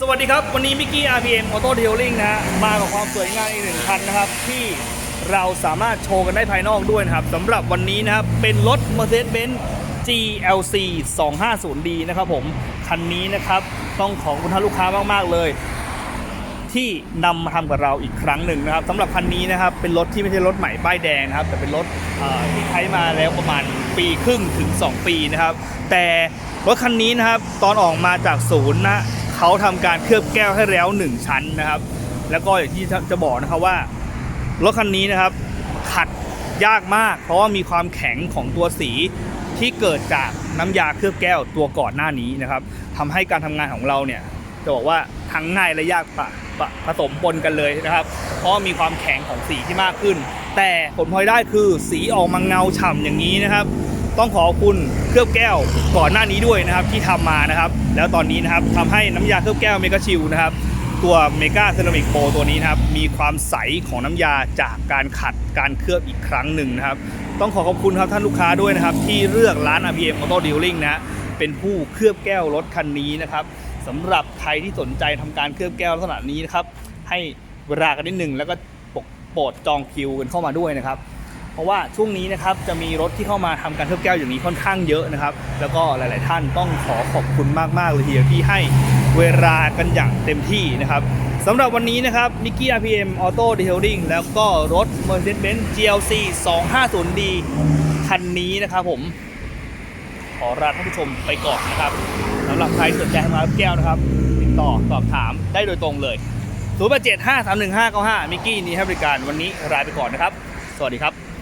สวัสดีครับ วันนี้มิกกี้ RPM Auto Detailing นะ มากับความสวยงามอีกหนึ่งคันนะครับ ที่เราสามารถโชว์กันได้ภายนอกด้วยนะครับสำหรับวันนี้นะครับ เป็นรถ Mercedes-Benz GLC 250D นะครับผม คันนี้นะครับ ต้องขอบคุณท่านลูกค้ามากๆเลย ที่นำมาทำกับเราอีกครั้งหนึ่งนะครับสำหรับคันนี้นะครับ เป็นรถที่ไม่ใช่รถใหม่ป้ายแดงนะครับ แต่เป็นรถที่ใช้มาแล้วประมาณปีครึ่งถึง 2 ปีนะครับ แต่รถคันนี้นะครับ ตอนออกมาจากศูนย์นะ เขาทำการเคลือบแก้วให้แล้ว1ชั้นนะครับ แล้วก็อย่างที่จะบอกนะครับว่ารถคันนี้นะครับ ขัดยากมาก เพราะว่ามีความแข็งของตัวสีที่เกิดจากน้ำยาเคลือบแก้วตัวก่อนหน้านี้นะครับทำให้การทำงานของเราเนี่ยจะบอกว่าทั้งง่ายและยากปะปะผสมปนกันเลยนะครับ เพราะมีความแข็งของสีที่มากขึ้น แต่ผลพลอยได้คือสีออกมาเงาฉ่ำอย่างนี้นะครับ ต้องขอบคุณเคลือบแก้วก่อนหน้านี้ด้วยนะครับที่ทำมานะครับ แล้วตอนนี้นะครับทำให้น้ำยาเคลือบแก้วเมกาชิลนะครับตัวเมกาเซรามิกโปตัวนี้นะครับมีความใสของน้ำยาจากการขัดการเคลือบอีกครั้งหนึ่งนะครับ ต้องขอขอบคุณครับท่านลูกค้าด้วยนะครับ ที่เลือกร้าน RPM Auto Dealing นะฮะเป็นผู้เคลือบแก้วรถคันนี้นะครับสำหรับใครที่สนใจทำการเคลือบแก้วลักษณะนี้นะครับให้เวลากันนิดหนึ่งแล้วก็ปกโปรดจองคิวกันเข้ามาด้วยนะครับ เพราะว่าช่วงนี้นะครับจะมีรถที่เข้ามาทำการเคลือบแก้วอย่างนี้ค่อนข้างเยอะนะครับ แล้วก็หลาย ๆ ท่านต้องขอขอบคุณมาก ๆ เลยทีเดียวที่ให้เวลากันอย่างเต็มที่นะครับสำหรับวันนี้นะครับมิกกี้ RPM Auto Detailing แล้วก็รถ Mercedes-Benz GLC 250D คันนี้นะครับผม ขอลาท่านผู้ชมไปก่อนนะครับสำหรับใครสนใจมาแก้วนะครับ ติดต่อสอบถามได้โดยตรงเลย 0 8 7 5 3 1 5 9 5มิกกี้นี้ให้บริการวันนี้ลาไปก่อนนะครับ สวัสดีครับ